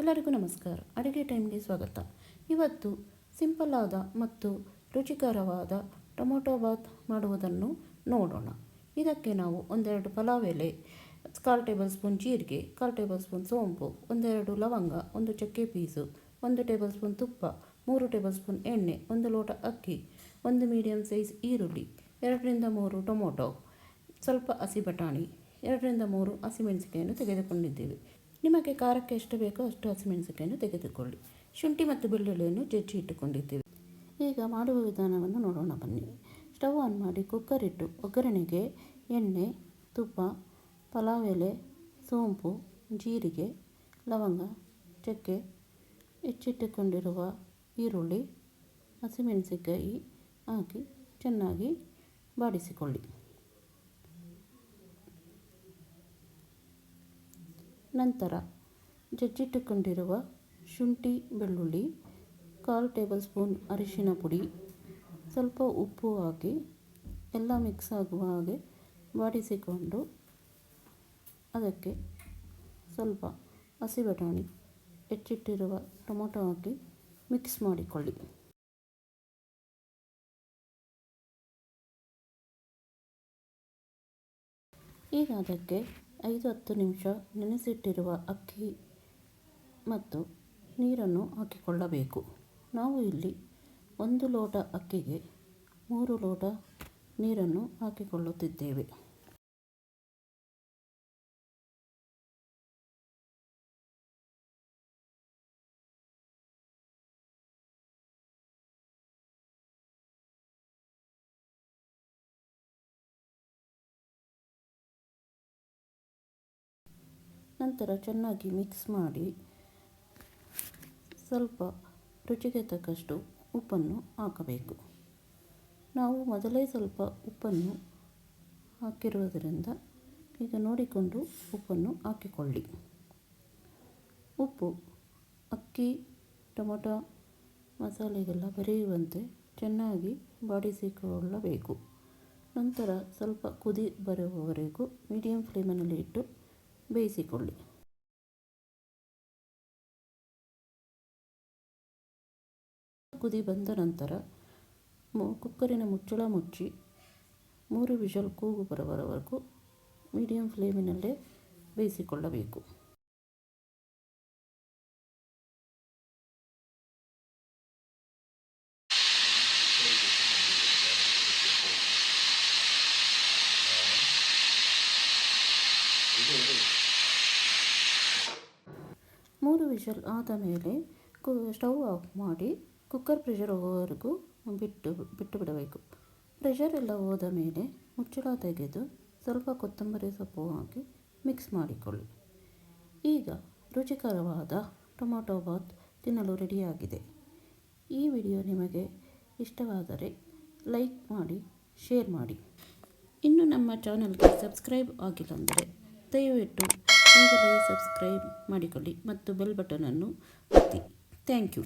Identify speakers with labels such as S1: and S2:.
S1: ಎಲ್ಲರಿಗೂ ನಮಸ್ಕಾರ. ಅಡುಗೆ ಟೈಮ್ಗೆ ಸ್ವಾಗತ. ಇವತ್ತು ಸಿಂಪಲ್ ಆದ ಮತ್ತು ರುಚಿಕರವಾದ ಟೊಮೊಟೊ ಬಾತ್ ಮಾಡುವುದನ್ನು ನೋಡೋಣ. ಇದಕ್ಕೆ ನಾವು ಒಂದೆರಡು ಪಲಾವ್ ಎಲೆ, ಕಾಲು ಟೇಬಲ್ ಸ್ಪೂನ್ ಜೀರಿಗೆ, ಕಾಲು ಟೇಬಲ್ ಸ್ಪೂನ್ ಸೋಂಪು, ಒಂದೆರಡು ಲವಂಗ, ಒಂದು ಚಕ್ಕೆ ಪೀಸು, ಒಂದು ಟೇಬಲ್ ಸ್ಪೂನ್ ತುಪ್ಪ, ಮೂರು ಟೇಬಲ್ ಸ್ಪೂನ್ ಎಣ್ಣೆ, ಒಂದು ಲೋಟ ಅಕ್ಕಿ, ಒಂದು ಮೀಡಿಯಮ್ ಸೈಜ್ ಈರುಳ್ಳಿ, ಎರಡರಿಂದ ಮೂರು ಟೊಮೊಟೊ, ಸ್ವಲ್ಪ ಹಸಿ ಬಟಾಣಿ, ಎರಡರಿಂದ ಮೂರು ಹಸಿಮೆಣಸಿಕಾಯನ್ನು ತೆಗೆದುಕೊಂಡಿದ್ದೇವೆ. ನಿಮಗೆ ಖಾರಕ್ಕೆ ಎಷ್ಟು ಬೇಕೋ ಅಷ್ಟು ಹಸಿಮೆಣಸಿಕಾಯನ್ನು ತೆಗೆದುಕೊಳ್ಳಿ. ಶುಂಠಿ ಮತ್ತು ಬೆಳ್ಳುಳ್ಳಿಯನ್ನು ಜಜ್ಜಿ ಇಟ್ಟುಕೊಂಡಿದ್ದೇವೆ. ಈಗ ಮಾಡುವ ವಿಧಾನವನ್ನು ನೋಡೋಣ ಬನ್ನಿ. ಸ್ಟವ್ ಆನ್ ಮಾಡಿ ಕುಕ್ಕರ್ ಇಟ್ಟು ಒಗ್ಗರಣೆಗೆ ಎಣ್ಣೆ, ತುಪ್ಪ, ಪಲಾವ್ ಎಲೆ, ಸೋಂಪು, ಜೀರಿಗೆ, ಲವಂಗ, ಚಕ್ಕೆ, ಹೆಚ್ಚಿಟ್ಟುಕೊಂಡಿರುವ ಈರುಳ್ಳಿ ಹಸಿಮೆಣಸಿಕಾಯಿ ಹಾಕಿ ಚೆನ್ನಾಗಿ ಬಾಡಿಸಿಕೊಳ್ಳಿ. ನಂತರ ಜಜ್ಜಿಟ್ಟುಕೊಂಡಿರುವ ಶುಂಠಿ ಬೆಳ್ಳುಳ್ಳಿ, ಕಾಲು ಟೇಬಲ್ ಸ್ಪೂನ್ ಅರಿಶಿನ ಪುಡಿ, ಸ್ವಲ್ಪ ಉಪ್ಪು ಹಾಕಿ ಎಲ್ಲ ಮಿಕ್ಸ್ ಆಗುವ ಹಾಗೆ ಬಾಡಿಸಿಕೊಂಡು ಅದಕ್ಕೆ ಸ್ವಲ್ಪ ಹಸಿ ಬಟಾಣಿ, ಹೆಚ್ಚಿಟ್ಟಿರುವ ಟೊಮೊಟೊ ಹಾಕಿ ಮಿಕ್ಸ್ ಮಾಡಿಕೊಳ್ಳಿ. ಈಗ ಅದಕ್ಕೆ ಐದು ಹತ್ತು ನಿಮಿಷ ನೆನೆಸಿಟ್ಟಿರುವ ಅಕ್ಕಿ ಮತ್ತು ನೀರನ್ನು ಹಾಕಿಕೊಳ್ಳಬೇಕು. ನಾವು ಇಲ್ಲಿ ಒಂದು ಲೋಟ ಅಕ್ಕಿಗೆ ಮೂರು ಲೋಟ ನೀರನ್ನು ಹಾಕಿಕೊಳ್ಳುತ್ತಿದ್ದೇವೆ. ನಂತರ ಚೆನ್ನಾಗಿ ಮಿಕ್ಸ್ ಮಾಡಿ ಸ್ವಲ್ಪ ರುಚಿಗೆ ತಕ್ಕಷ್ಟು ಉಪ್ಪನ್ನು ಹಾಕಬೇಕು. ನಾವು ಮೊದಲೇ ಸ್ವಲ್ಪ ಉಪ್ಪನ್ನು ಹಾಕಿರುವುದರಿಂದ ಈಗ ನೋಡಿಕೊಂಡು ಉಪ್ಪನ್ನು ಹಾಕಿಕೊಳ್ಳಿ. ಉಪ್ಪು, ಅಕ್ಕಿ, ಟೊಮೊಟೊ, ಮಸಾಲೆಗೆಲ್ಲ ಬೆರೆಯುವಂತೆ ಚೆನ್ನಾಗಿ ಬಾಡಿಸಿಕೊಳ್ಳಬೇಕು. ನಂತರ ಸ್ವಲ್ಪ ಕುದಿ ಬರುವವರೆಗೂ ಮೀಡಿಯಂ ಫ್ಲೇಮಿನಲ್ಲಿ ಇಟ್ಟು ಬೇಯಿಸಿಕೊಳ್ಳಿ ಕುದಿ ಬಂದ ನಂತರ ಕುಕ್ಕರಿನ ಮುಚ್ಚಳ ಮುಚ್ಚಿ ಮೂರು ವಿಷಲ್ ಕೂಗು ಬರುವವರೆಗೂ ಮೀಡಿಯಂ ಫ್ಲೇಮಿನಲ್ಲೇ ಬೇಯಿಸಿಕೊಳ್ಳಬೇಕು. ಮೂರು ವಿಷಲ್ ಆದ ಮೇಲೆ ಕು, ಸ್ಟವ್ ಆಫ್ ಮಾಡಿ ಕುಕ್ಕರ್ ಪ್ರೆಷರ್ ಹೋಗೋವರೆಗೂ ಬಿಟ್ಟು ಬಿಟ್ಟು ಬಿಡಬೇಕು. ಪ್ರೆಷರ್ ಎಲ್ಲ ಹೋದ ಮೇಲೆ ಮುಚ್ಚಳ ತೆಗೆದು ಸ್ವಲ್ಪ ಕೊತ್ತಂಬರಿ ಸೊಪ್ಪು ಹಾಕಿ ಮಿಕ್ಸ್ ಮಾಡಿಕೊಳ್ಳಿ. ಈಗ ರುಚಿಕರವಾದ ಟೊಮೊಟೊ ಬಾತ್ ತಿನ್ನಲು ರೆಡಿಯಾಗಿದೆ. ಈ ವಿಡಿಯೋ ನಿಮಗೆ ಇಷ್ಟವಾದರೆ ಲೈಕ್ ಮಾಡಿ, ಶೇರ್ ಮಾಡಿ. ಇನ್ನು ನಮ್ಮ ಚಾನಲ್ಗೆ ಸಬ್ಸ್ಕ್ರೈಬ್ ಆಗಿಲ್ಲಂದರೆ ದಯವಿಟ್ಟು ಈಗಲೇ ಸಬ್ಸ್ಕ್ರೈಬ್ ಮಾಡಿಕೊಳ್ಳಿ ಮತ್ತು ಬೆಲ್ ಬಟನನ್ನು ಒತ್ತಿ. Thank you